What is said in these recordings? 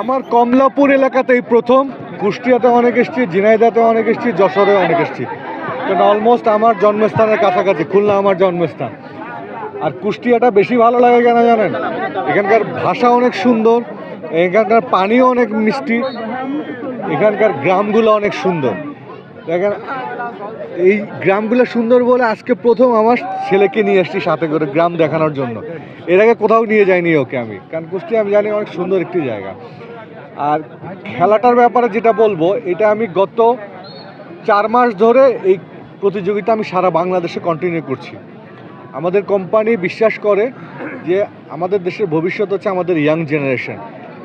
আমার কমলাপুর এলাকাতেই প্রথম, কুষ্টিয়াতে অনেক এসছি ঝিনাইদাতে অনেক এসছি, যশোরে অনেক এসছি। কারণ অলমোস্ট আমার জন্মস্থানের কাছাকাছি, খুলনা আমার জন্মস্থান। আর কুষ্টিয়াটা বেশি ভালো লাগে কেন জানেন? এখানকার ভাষা অনেক সুন্দর, এখানকার পানিও অনেক মিষ্টি। এখানকার গ্রামগুলো অনেক সুন্দর। দেখেন, এই গ্রামগুলো সুন্দর বলে আজকে প্রথম আমার ছেলেকে নিয়ে এসেছি সাথে করে গ্রাম দেখানোর জন্য। এর আগে কোথাও নিয়ে যাইনি ওকে আমি, কারণ কুষ্টিয়া আমি জানি অনেক সুন্দর একটি জায়গা। আর খেলাটার ব্যাপারে যেটা বলব, এটা আমি গত চার মাস ধরে এই প্রতিযোগিতা আমি সারা বাংলাদেশে কন্টিনিউ করছি। আমাদের কোম্পানি বিশ্বাস করে যে আমাদের দেশের ভবিষ্যৎ হচ্ছে আমাদের ইয়াং জেনারেশন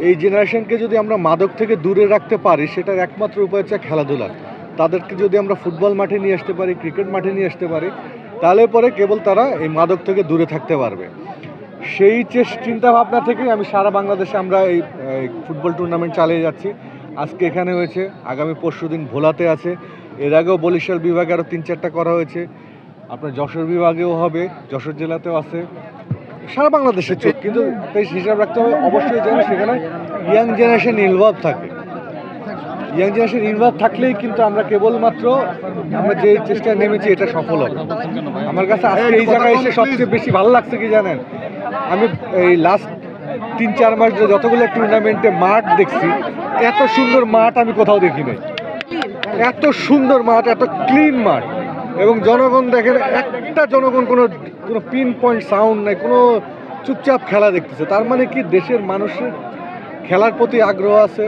এই জেনারেশনকে যদি আমরা মাদক থেকে দূরে রাখতে পারি, সেটার একমাত্র উপায় হচ্ছে খেলাধুলা। তাদেরকে যদি আমরা ফুটবল মাঠে নিয়ে আসতে পারি, ক্রিকেট মাঠে নিয়ে আসতে পারি, তাহলে পরে কেবল তারা এই মাদক থেকে দূরে থাকতে পারবে। সেই চিন্তা ভাবনা থেকেই আমি সারা বাংলাদেশে আমরা এই এই ফুটবল টুর্নামেন্ট চালিয়ে যাচ্ছি। আজকে এখানে হয়েছে, আগামী পরশু দিন ভোলাতে আছে। এর আগেও বরিশাল বিভাগে আরও তিন চারটা করা হয়েছে। আপনার যশোর বিভাগেও হবে, যশোর জেলাতেও আছে। সারা বাংলাদেশে চোখ, কিন্তু তাই হিসাব রাখতে হবে, অবশ্যই যেন সেখানে ইয়াং জেনারেশন ইনভলভ থাকে। ইয়াং জেনারেশন ইনভলভ থাকলেই কিন্তু আমরা কেবলমাত্র আমরা যে চেষ্টায় নেমেছি, এটা সফল হবে। আমার কাছে আজকে এই জায়গায় এসে সবচেয়ে বেশি ভালো লাগছে কি জানেন? আমি এই লাস্ট তিন, চার মাস যতগুলো টুর্নামেন্টে মাঠ দেখছি, এত সুন্দর মাঠ আমি কোথাও দেখি নাই। এত সুন্দর মাঠ, এত ক্লিন মাঠ। এবং জনগণ দেখেন, একটা জনগণ কোনো কোনো পিন পয়েন্ট সাউন্ড নাই, কোনো চুপচাপ খেলা দেখতেছে। তার মানে কি দেশের মানুষের খেলার প্রতি আগ্রহ আছে,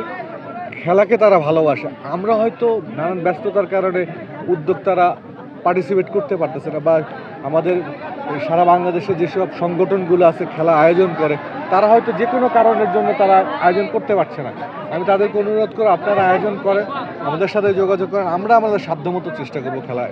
খেলাকে তারা ভালোবাসে। আমরা হয়তো নানান ব্যস্ততার কারণে উদ্যোক্তারা পার্টিসিপেট করতে পারতেছে না বা আমাদের সারা বাংলাদেশে যেসব সংগঠনগুলো আছে, খেলা আয়োজন করে, তারা হয়তো যে কোনো কারণের জন্য তারা আয়োজন করতে পারছে না। আমি তাদেরকে অনুরোধ করো আপনারা আয়োজন করেন, আমাদের সাথে যোগাযোগ করেন, আমরা আমাদের সাধ্যমতো চেষ্টা করব খেলা